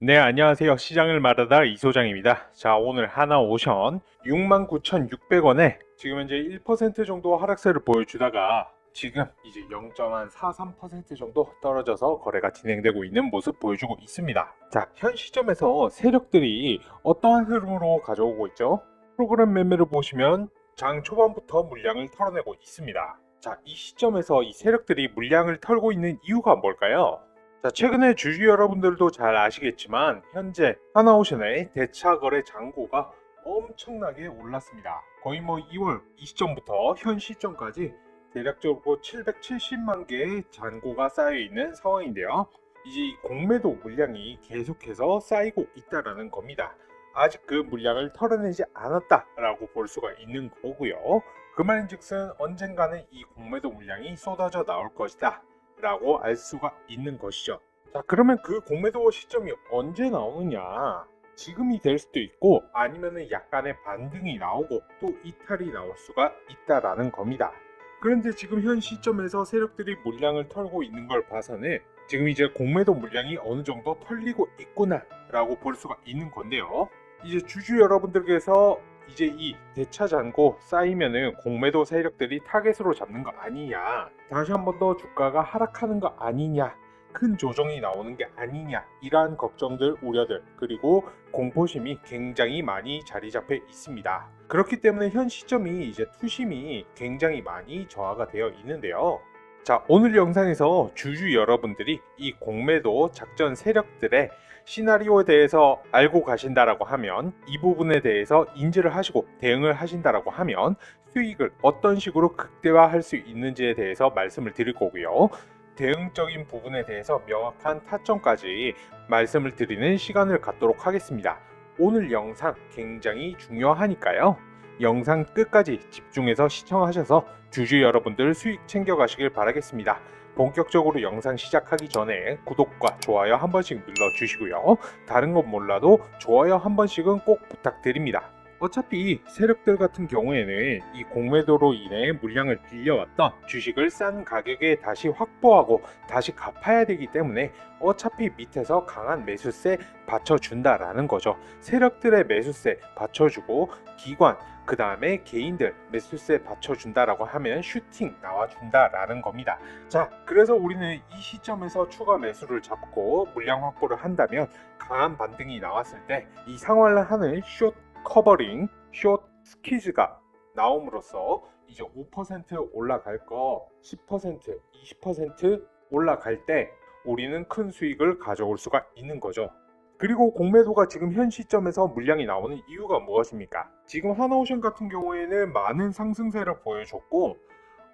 네, 안녕하세요. 시장을 말하다 이 소장입니다. 자, 오늘 하나 오션 69,600원에 지금 현재 1% 정도 하락세를 보여주다가 지금 이제 0.43% 정도 떨어져서 거래가 진행되고 있는 모습 보여주고 있습니다. 자, 현 시점에서 세력들이 어떠한 흐름으로 가져오고 있죠? 프로그램 매매를 보시면 장 초반부터 물량을 털어내고 있습니다. 자, 이 시점에서 이 세력들이 물량을 털고 있는 이유가 뭘까요? 자, 최근에 주주 여러분들도 잘 아시겠지만 현재 하나오션의 대차 거래 잔고가 엄청나게 올랐습니다. 거의 뭐 2월 이 시점부터 현 시점까지 대략적으로 770만 개의 잔고가 쌓여 있는 상황인데요. 이제 이 공매도 물량이 계속해서 쌓이고 있다라는 겁니다. 아직 그 물량을 털어내지 않았다라고 볼 수가 있는 거고요. 그 말인즉슨 언젠가는 이 공매도 물량이 쏟아져 나올 것이다. 라고 알 수가 있는 것이죠. 자, 그러면 그 공매도 시점이 언제 나오느냐? 지금이 될 수도 있고 아니면은 약간의 반등이 나오고 또 이탈이 나올 수가 있다라는 겁니다. 그런데 지금 현 시점에서 세력들이 물량을 털고 있는 걸 봐서는 지금 이제 공매도 물량이 어느 정도 털리고 있구나라고 볼 수가 있는 건데요. 이제 주주 여러분들께서 이제 이 대차 잔고 쌓이면은 공매도 세력들이 타겟으로 잡는 거 아니냐. 다시 한 번 더 주가가 하락하는 거 아니냐. 큰 조정이 나오는 게 아니냐. 이러한 걱정들 우려들 그리고 공포심이 굉장히 많이 자리 잡혀 있습니다. 그렇기 때문에 현 시점이 이제 투심이 굉장히 많이 저하가 되어 있는데요 자 오늘 영상에서 주주 여러분들이 이 공매도 작전 세력들의 시나리오에 대해서 알고 가신다라고 하면 이 부분에 대해서 인지를 하시고 대응을 하신다라고 하면 수익을 어떤 식으로 극대화할 수 있는지에 대해서 말씀을 드릴 거고요. 대응적인 부분에 대해서 명확한 타점까지 말씀을 드리는 시간을 갖도록 하겠습니다. 오늘 영상 굉장히 중요하니까요. 영상 끝까지 집중해서 시청하셔서 주주 여러분들 수익 챙겨가시길 바라겠습니다. 본격적으로 영상 시작하기 전에 구독과 좋아요 한 번씩 눌러주시고요. 다른 건 몰라도 좋아요 한 번씩은 꼭 부탁드립니다. 어차피 세력들 같은 경우에는 이 공매도로 인해 물량을 빌려왔던 주식을 싼 가격에 다시 확보하고 다시 갚아야 되기 때문에 어차피 밑에서 강한 매수세 받쳐준다라는 거죠. 세력들의 매수세 받쳐주고 기관 그 다음에 개인들 매수세 받쳐준다라고 하면 슈팅 나와준다라는 겁니다. 자, 그래서 우리는 이 시점에서 추가 매수를 잡고 물량 확보를 한다면 강한 반등이 나왔을 때 이 상환을 하는 숏 커버링, 숏 스퀴즈가 나옴으로써 이제 5% 올라갈 거 10%, 20% 올라갈 때 우리는 큰 수익을 가져올 수가 있는 거죠. 그리고 공매도가 지금 현 시점에서 물량이 나오는 이유가 무엇입니까? 지금 하나오션 같은 경우에는 많은 상승세를 보여줬고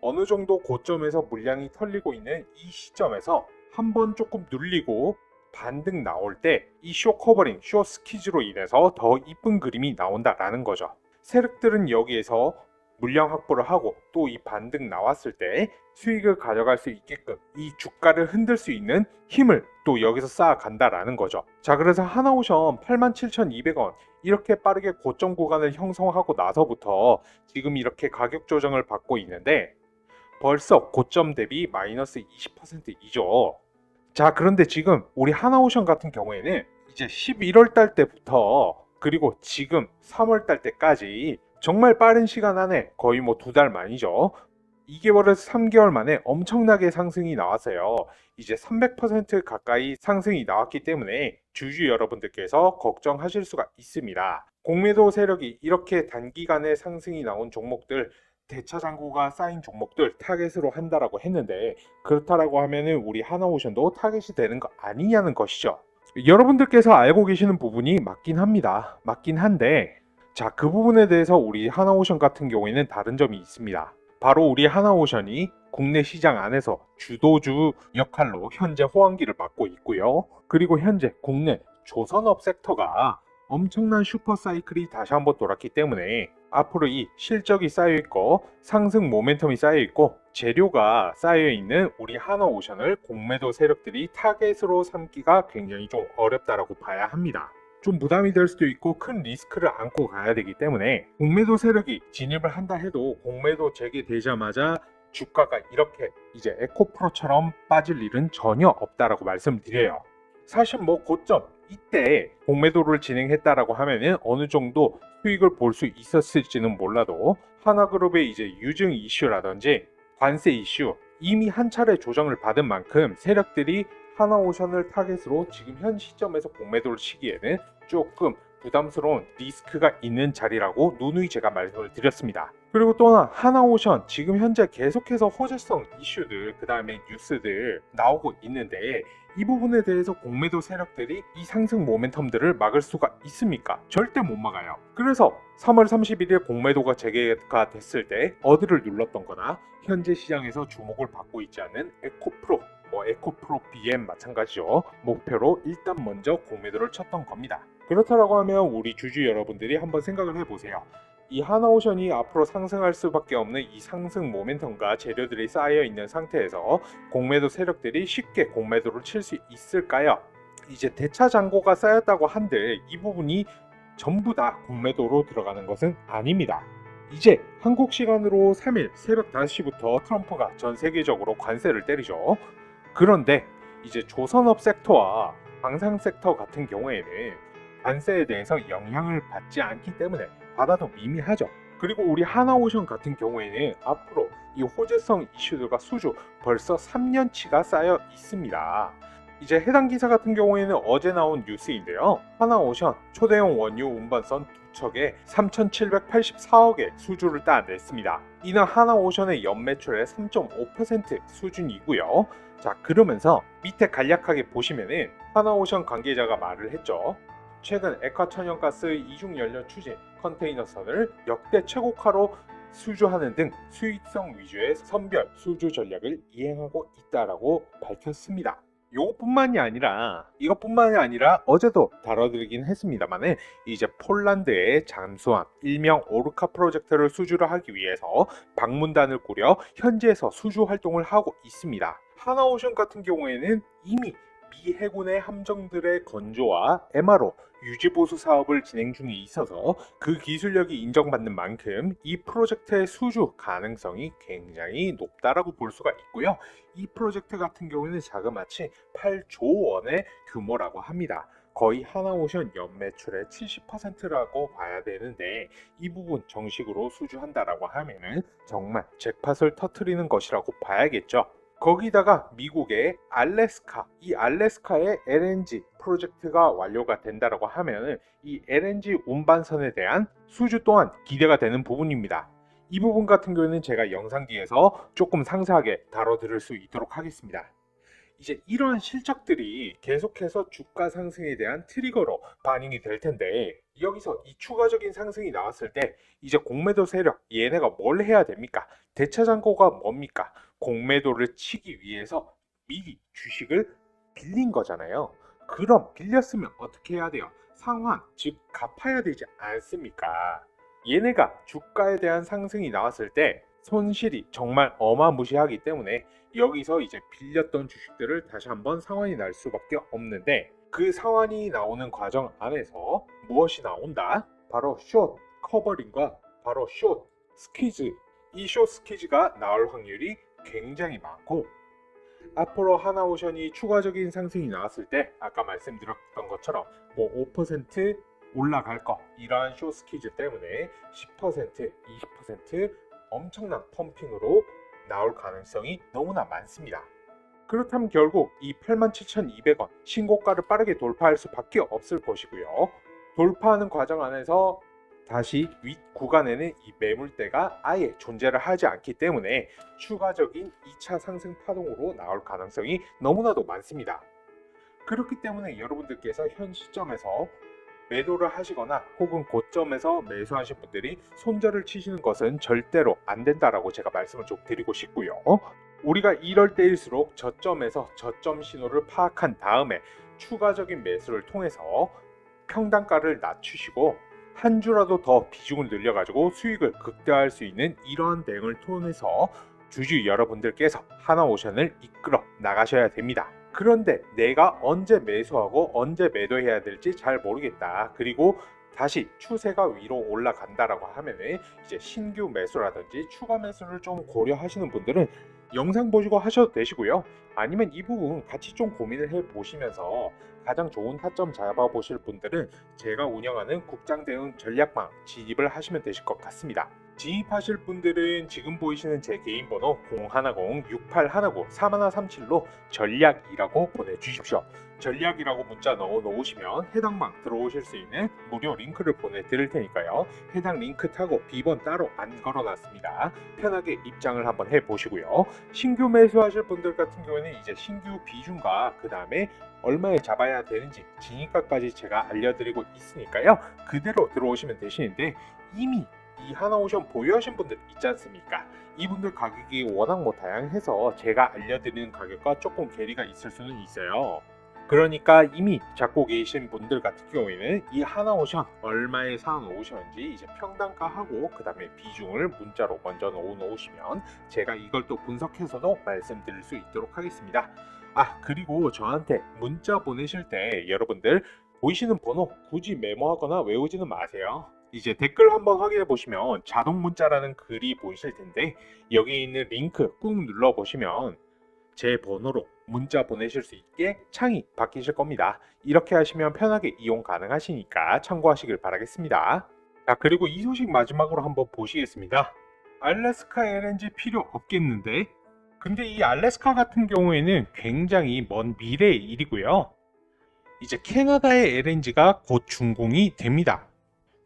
어느 정도 고점에서 물량이 털리고 있는 이 시점에서 한번 조금 눌리고 반등 나올 때 이 쇼 커버링, 쇼 스키즈로 인해서 더 이쁜 그림이 나온다라는 거죠. 세력들은 여기에서 물량 확보를 하고 또 이 반등 나왔을 때 수익을 가져갈 수 있게끔 이 주가를 흔들 수 있는 힘을 또 여기서 쌓아간다라는 거죠. 자, 그래서 하나오션 87,200원 이렇게 빠르게 고점 구간을 형성하고 나서부터 지금 이렇게 가격 조정을 받고 있는데 벌써 고점 대비 마이너스 20%이죠. 자, 그런데 지금 우리 하나오션 같은 경우에는 이제 11월 달 때부터 그리고 지금 3월 달 때까지 정말 빠른 시간 안에 거의 뭐 두 달 만이죠. 2개월에서 3개월 만에 엄청나게 상승이 나왔어요. 이제 300% 가까이 상승이 나왔기 때문에 주주 여러분들께서 걱정하실 수가 있습니다. 공매도 세력이 이렇게 단기간에 상승이 나온 종목들 대차 잔고가 쌓인 종목들 타겟으로 한다라고 했는데 그렇다라고 하면은 우리 하나오션도 타겟이 되는 거 아니냐는 것이죠. 여러분들께서 알고 계시는 부분이 맞긴 합니다. 맞긴 한데 자, 그 부분에 대해서 우리 하나오션 같은 경우에는 다른 점이 있습니다. 바로 우리 하나오션이 국내 시장 안에서 주도주 역할로 현재 호황기를 맡고 있고요. 그리고 현재 국내 조선업 섹터가 엄청난 슈퍼 사이클이 다시 한번 돌았기 때문에 앞으로 이 실적이 쌓여 있고 상승 모멘텀이 쌓여 있고 재료가 쌓여 있는 우리 하나오션을 공매도 세력들이 타겟으로 삼기가 굉장히 좀 어렵다라고 봐야 합니다. 좀 부담이 될 수도 있고 큰 리스크를 안고 가야 되기 때문에 공매도 세력이 진입을 한다 해도 공매도 재개되자마자 주가가 이렇게 이제 에코프로처럼 빠질 일은 전혀 없다라고 말씀드려요. 사실 뭐 고점 이때 공매도를 진행했다라고 하면은 어느 정도 수익을 볼 수 있었을지는 몰라도 하나그룹의 이제 유증 이슈라든지 관세 이슈 이미 한 차례 조정을 받은 만큼 세력들이 하나오션을 타겟으로 지금 현 시점에서 공매도를 치기에는 조금 부담스러운 리스크가 있는 자리라고 누누이 제가 말씀을 드렸습니다. 그리고 또 하나 하나오션 지금 현재 계속해서 호재성 이슈들 그 다음에 뉴스들 나오고 있는데 이 부분에 대해서 공매도 세력들이 이 상승 모멘텀들을 막을 수가 있습니까? 절대 못 막아요. 그래서 3월 31일 공매도가 재개가 됐을 때 어디를 눌렀던 거나 현재 시장에서 주목을 받고 있지 않는 에코프로 뭐 에코프로 BM 마찬가지죠. 목표로 일단 먼저 공매도를 쳤던 겁니다. 그렇다라고 하면 우리 주주 여러분들이 한번 생각을 해보세요. 이 하나오션이 앞으로 상승할 수밖에 없는 이 상승 모멘텀과 재료들이 쌓여 있는 상태에서 공매도 세력들이 쉽게 공매도를 칠 수 있을까요? 이제 대차 잔고가 쌓였다고 한들 이 부분이 전부 다 공매도로 들어가는 것은 아닙니다. 이제 한국 시간으로 3일 새벽 5시부터 트럼프가 전 세계적으로 관세를 때리죠. 그런데 이제 조선업 섹터와 방산 섹터 같은 경우에는 관세에 대해서 영향을 받지 않기 때문에 받아도 미미하죠. 그리고 우리 하나오션 같은 경우에는 앞으로 이 호재성 이슈들과 수주 벌써 3년치가 쌓여 있습니다. 이제 해당 기사 같은 경우에는 어제 나온 뉴스인데요. 하나오션 초대형 원유 운반선 두 척에 3,784억의 수주를 따냈습니다. 이는 하나오션의 연매출의 3.5% 수준이고요. 자 그러면서 밑에 간략하게 보시면은 하나오션 관계자가 말을 했죠. 최근 액화 천연가스 이중 연료 추진 컨테이너선을 역대 최고가로 수주하는 등 수익성 위주의 선별 수주 전략을 이행하고 있다라고 밝혔습니다. 이것뿐만이 아니라 이것뿐만이 아니라 어제도 다뤄드리긴 했습니다만은 이제 폴란드의 잠수함 일명 오르카 프로젝트를 수주를 하기 위해서 방문단을 꾸려 현지에서 수주 활동을 하고 있습니다. 하나오션 같은 경우에는 이미 미 해군의 함정들의 건조와 MRO 유지 보수 사업을 진행 중에 있어서 그 기술력이 인정받는 만큼 이 프로젝트의 수주 가능성이 굉장히 높다라고 볼 수가 있고요. 이 프로젝트 같은 경우에는 자그마치 8조 원의 규모라고 합니다. 거의 하나오션 연매출의 70%라고 봐야 되는데 이 부분 정식으로 수주한다라고 하면은 정말 잭팟을 터트리는 것이라고 봐야겠죠. 거기다가 미국의 알래스카, 이 알래스카의 LNG 프로젝트가 완료가 된다라고 하면은 이 LNG 운반선에 대한 수주 또한 기대가 되는 부분입니다. 이 부분 같은 경우에는 제가 영상 뒤에서 조금 상세하게 다뤄드릴 수 있도록 하겠습니다. 이제 이러한 실적들이 계속해서 주가 상승에 대한 트리거로 반영이 될 텐데 여기서 이 추가적인 상승이 나왔을 때 이제 공매도 세력 얘네가 뭘 해야 됩니까? 대차 잔고가 뭡니까? 공매도를 치기 위해서 미리 주식을 빌린 거잖아요. 그럼 빌렸으면 어떻게 해야 돼요? 상환, 즉 갚아야 되지 않습니까? 얘네가 주가에 대한 상승이 나왔을 때 손실이 정말 어마무시하기 때문에 여기서 이제 빌렸던 주식들을 다시 한번 상환이 날 수밖에 없는데 그 상환이 나오는 과정 안에서 무엇이 나온다? 바로 숏 커버링과 바로 숏 스키즈 이숏 스키즈가 나올 확률이 굉장히 많고 앞으로 하나오션이 추가적인 상승이 나왔을 때 아까 말씀드렸던 것처럼 뭐 5% 올라갈 거 이러한 숏 스키즈 때문에 10% 20% 엄청난 펌핑으로 나올 가능성이 너무나 많습니다. 그렇다면 결국 이 87,200원 신고가를 빠르게 돌파할 수밖에 없을 것이고요. 돌파하는 과정 안에서 다시 윗 구간에는 이 매물대가 아예 존재를 하지 않기 때문에 추가적인 2차 상승 파동으로 나올 가능성이 너무나도 많습니다. 그렇기 때문에 여러분들께서 현 시점에서 매도를 하시거나 혹은 고점에서 매수하신 분들이 손절을 치시는 것은 절대로 안 된다라고 제가 말씀을 좀 드리고 싶고요. 우리가 이럴 때일수록 저점에서 저점 신호를 파악한 다음에 추가적인 매수를 통해서 평단가를 낮추시고 한 주라도 더 비중을 늘려가지고 수익을 극대화할 수 있는 이러한 대응을 통해서 주주 여러분들께서 하나오션을 이끌어 나가셔야 됩니다. 그런데 내가 언제 매수하고 언제 매도해야 될지 잘 모르겠다. 그리고 다시 추세가 위로 올라간다라고 하면은 이제 신규 매수라든지 추가 매수를 좀 고려하시는 분들은 영상 보시고 하셔도 되시고요. 아니면 이 부분 같이 좀 고민을 해 보시면서 가장 좋은 타점 잡아 보실 분들은 제가 운영하는 국장 대응 전략방 진입을 하시면 되실 것 같습니다. 진입하실 분들은 지금 보이시는 제 개인 번호 010-6819-3137로 전략이라고 보내주십시오. 전략이라고 문자 넣어 놓으시면 해당 방 들어오실 수 있는 무료 링크를 보내드릴 테니까요. 해당 링크 타고 비번 따로 안 걸어놨습니다. 편하게 입장을 한번 해보시고요. 신규 매수하실 분들 같은 경우에는 이제 신규 비중과 그 다음에 얼마에 잡아야 되는지 진입가까지 제가 알려드리고 있으니까요. 그대로 들어오시면 되시는데 이미 이 하나오션 보유하신 분들 있지 않습니까? 이분들 가격이 워낙 뭐 다양해서 제가 알려드리는 가격과 조금 괴리가 있을 수는 있어요. 그러니까 이미 잡고 계신 분들 같은 경우에는 이 하나 오션 얼마에 사놓으셨는지 이제 평단가하고 그 다음에 비중을 문자로 먼저 넣어 놓으시면 제가 이걸 또 분석해서도 말씀드릴 수 있도록 하겠습니다. 아 그리고 저한테 문자 보내실 때 여러분들 보이시는 번호 굳이 메모하거나 외우지는 마세요. 이제 댓글 한번 확인해 보시면 자동 문자라는 글이 보이실 텐데 여기 있는 링크 꾹 눌러 보시면 제 번호로 문자 보내실 수 있게 창이 바뀌실 겁니다. 이렇게 하시면 편하게 이용 가능하시니까 참고하시길 바라겠습니다. 자 그리고 이 소식 마지막으로 한번 보시겠습니다. 알래스카 LNG 필요 없겠는데? 근데 이 알래스카 같은 경우에는 굉장히 먼 미래의 일이고요. 이제 캐나다의 LNG가 곧 준공이 됩니다.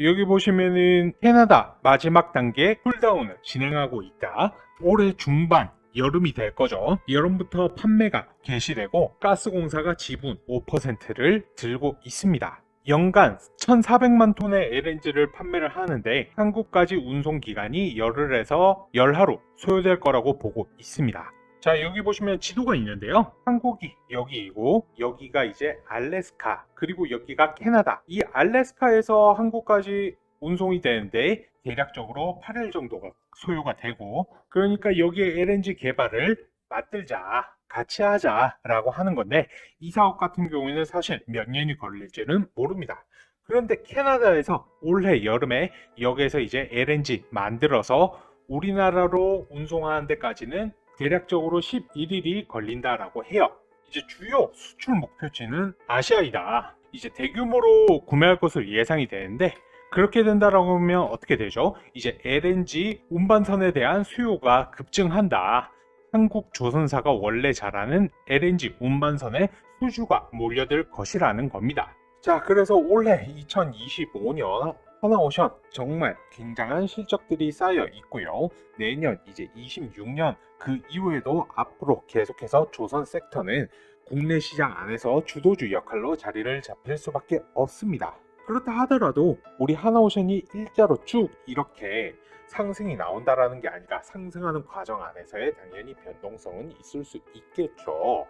여기 보시면은 캐나다 마지막 단계 쿨다운을 진행하고 있다. 올해 중반 여름이 될 거죠. 여름부터 판매가 개시되고 가스공사가 지분 5%를 들고 있습니다. 연간 1,400만 톤의 LNG를 판매를 하는데 한국까지 운송 기간이 열흘에서 열하루 소요될 거라고 보고 있습니다. 자 여기 보시면 지도가 있는데요 한국이 여기이고 여기가 이제 알래스카 그리고 여기가 캐나다 이 알래스카에서 한국까지 운송이 되는데 대략적으로 8일 정도가 소요가 되고 그러니까 여기에 LNG 개발을 맞들자 같이 하자라고 하는 건데 이 사업 같은 경우에는 사실 몇 년이 걸릴지는 모릅니다. 그런데 캐나다에서 올해 여름에 여기에서 이제 LNG 만들어서 우리나라로 운송하는 데까지는 대략적으로 11일이 걸린다라고 해요. 이제 주요 수출 목표지는 아시아이다. 이제 대규모로 구매할 것으로 예상이 되는데 그렇게 된다라고 하면 어떻게 되죠? 이제 LNG 운반선에 대한 수요가 급증한다. 한국 조선사가 원래 잘하는 LNG 운반선에 수주가 몰려들 것이라는 겁니다. 자, 그래서 올해 2025년 하나오션 정말 굉장한 실적들이 쌓여 있고요. 내년 이제 26년 그 이후에도 앞으로 계속해서 조선 섹터는 국내 시장 안에서 주도주 역할로 자리를 잡힐 수밖에 없습니다. 그렇다 하더라도 우리 하나오션이 일자로 쭉 이렇게 상승이 나온다라는 게 아니라 상승하는 과정 안에서의 당연히 변동성은 있을 수 있겠죠.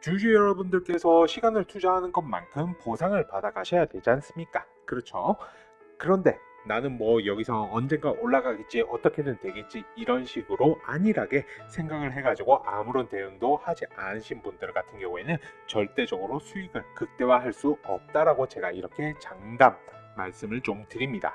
주주 여러분들께서 시간을 투자하는 것만큼 보상을 받아 가셔야 되지 않습니까? 그렇죠. 그런데 나는 뭐 여기서 언젠가 올라가겠지 어떻게든 되겠지 이런 식으로 안일하게 생각을 해가지고 아무런 대응도 하지 않으신 분들 같은 경우에는 절대적으로 수익을 극대화할 수 없다라고 제가 이렇게 장담 말씀을 좀 드립니다.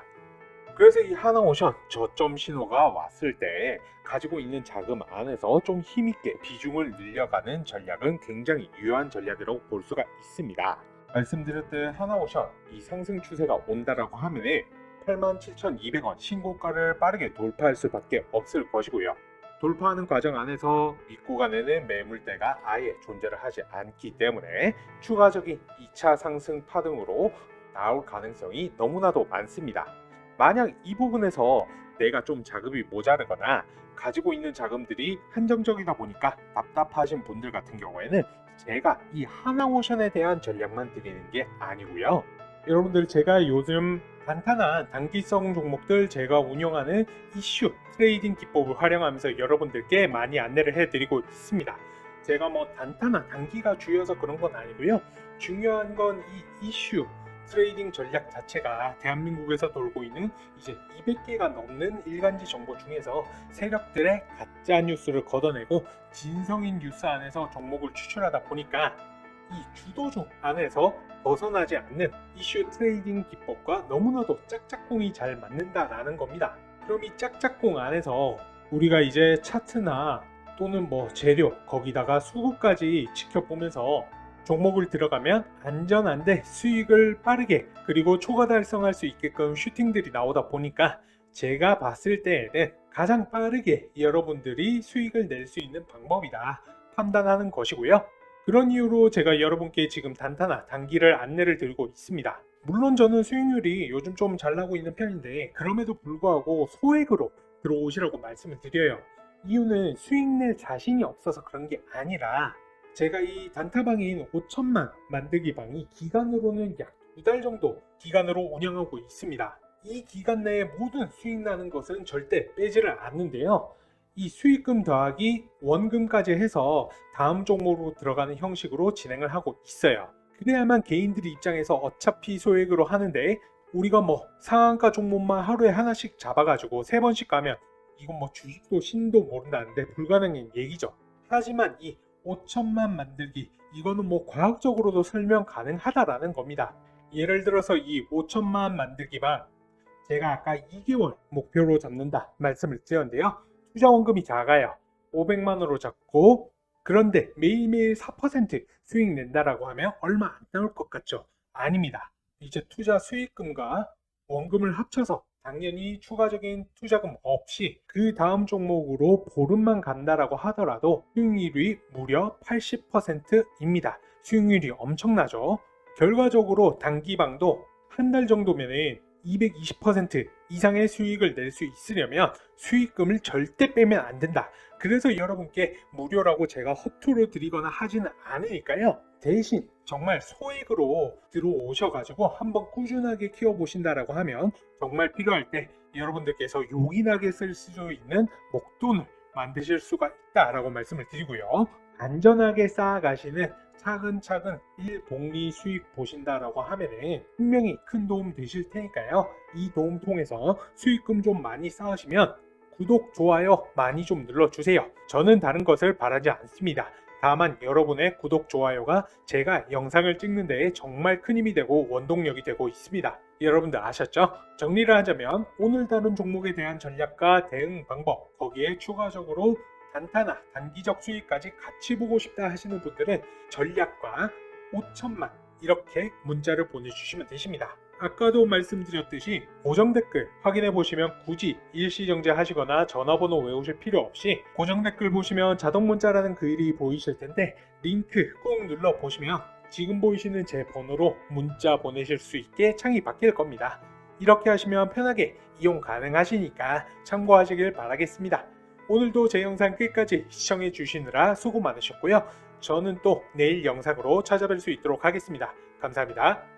그래서 이 하나오션 저점 신호가 왔을 때 가지고 있는 자금 안에서 좀 힘있게 비중을 늘려가는 전략은 굉장히 유효한 전략이라고 볼 수가 있습니다. 말씀드렸듯 하나오션 이 상승 추세가 온다라고 하면은 87,200원 신고가를 빠르게 돌파할 수밖에 없을 것이고요. 돌파하는 과정 안에서 윗구간에는 매물대가 아예 존재를 하지 않기 때문에 추가적인 2차 상승 파동으로 나올 가능성이 너무나도 많습니다. 만약 이 부분에서 내가 좀 자금이 모자르거나 가지고 있는 자금들이 한정적이다 보니까 답답하신 분들 같은 경우에는 제가 이 하나오션에 대한 전략만 드리는 게 아니고요. 여러분들 제가 요즘 간단한 단기성 종목들 제가 운영하는 이슈 트레이딩 기법을 활용하면서 여러분들께 많이 안내를 해드리고 있습니다. 제가 뭐 단타나 단기가 주여서 그런 건 아니고요. 중요한 건 이 이슈 트레이딩 전략 자체가 대한민국에서 돌고 있는 이제 200개가 넘는 일간지 정보 중에서 세력들의 가짜 뉴스를 걷어내고 진성인 뉴스 안에서 종목을 추출하다 보니까 이 주도주 안에서 벗어나지 않는 이슈 트레이딩 기법과 너무나도 짝짝꿍이 잘 맞는다라는 겁니다. 그럼 이 짝짝꿍 안에서 우리가 이제 차트나 또는 뭐 재료 거기다가 수급까지 지켜보면서 종목을 들어가면 안전한데 수익을 빠르게 그리고 초과 달성할 수 있게끔 슈팅들이 나오다 보니까 제가 봤을 때에는 가장 빠르게 여러분들이 수익을 낼 수 있는 방법이다 판단하는 것이고요. 그런 이유로 제가 여러분께 지금 단타나 단기를 안내를 드리고 있습니다. 물론 저는 수익률이 요즘 좀 잘 나고 있는 편인데 그럼에도 불구하고 소액으로 들어오시라고 말씀을 드려요. 이유는 수익 낼 자신이 없어서 그런 게 아니라 제가 이 단타방인 5천만 만들기 방이 기간으로는 약 두 달 정도 기간으로 운영하고 있습니다. 이 기간 내에 모든 수익 나는 것은 절대 빼지를 않는데요. 이 수익금 더하기 원금까지 해서 다음 종목으로 들어가는 형식으로 진행을 하고 있어요. 그래야만 개인들 입장에서 어차피 소액으로 하는데 우리가 뭐 상한가 종목만 하루에 하나씩 잡아가지고 세 번씩 가면 이건 뭐 주식도 신도 모른다는데 불가능한 얘기죠. 하지만 이 5천만 만들기 이거는 뭐 과학적으로도 설명 가능하다라는 겁니다. 예를 들어서 이 5천만 만들기만 제가 아까 2개월 목표로 잡는다 말씀을 드렸는데요. 투자 원금이 작아요. 500만으로 잡고 그런데 매일매일 4% 수익 낸다라고 하면 얼마 안 나올 것 같죠? 아닙니다. 이제 투자 수익금과 원금을 합쳐서 당연히 추가적인 투자금 없이 그 다음 종목으로 보름만 간다라고 하더라도 수익률이 무려 80%입니다. 수익률이 엄청나죠? 결과적으로 단기방도 한 달 정도면은 220% 이상의 수익을 낼 수 있으려면 수익금을 절대 빼면 안 된다. 그래서 여러분께 무료라고 제가 허투루 드리거나 하지는 않으니까요. 대신 정말 소액으로 들어오셔가지고 한번 꾸준하게 키워보신다라고 하면 정말 필요할 때 여러분들께서 용이하게 쓸 수 있는 목돈을 만드실 수가 있다라고 말씀을 드리고요. 안전하게 쌓아가시는 차근차근 일복리 수익 보신다라고 하면은 분명히 큰 도움 되실 테니까요. 이 도움 통해서 수익금 좀 많이 쌓으시면 구독, 좋아요 많이 좀 눌러주세요. 저는 다른 것을 바라지 않습니다. 다만 여러분의 구독, 좋아요가 제가 영상을 찍는 데에 정말 큰 힘이 되고 원동력이 되고 있습니다. 여러분들 아셨죠? 정리를 하자면 오늘 다룬 종목에 대한 전략과 대응 방법 거기에 추가적으로 단타나 단기적 수익까지 같이 보고 싶다 하시는 분들은 전략과 5천만 이렇게 문자를 보내주시면 되십니다. 아까도 말씀드렸듯이 고정 댓글 확인해 보시면 굳이 일시정지 하시거나 전화번호 외우실 필요 없이 고정 댓글 보시면 자동 문자라는 글이 보이실 텐데 링크 꾹 눌러 보시면 지금 보이시는 제 번호로 문자 보내실 수 있게 창이 바뀔 겁니다. 이렇게 하시면 편하게 이용 가능하시니까 참고하시길 바라겠습니다. 오늘도 제 영상 끝까지 시청해 주시느라 수고 많으셨고요. 저는 또 내일 영상으로 찾아뵐 수 있도록 하겠습니다. 감사합니다.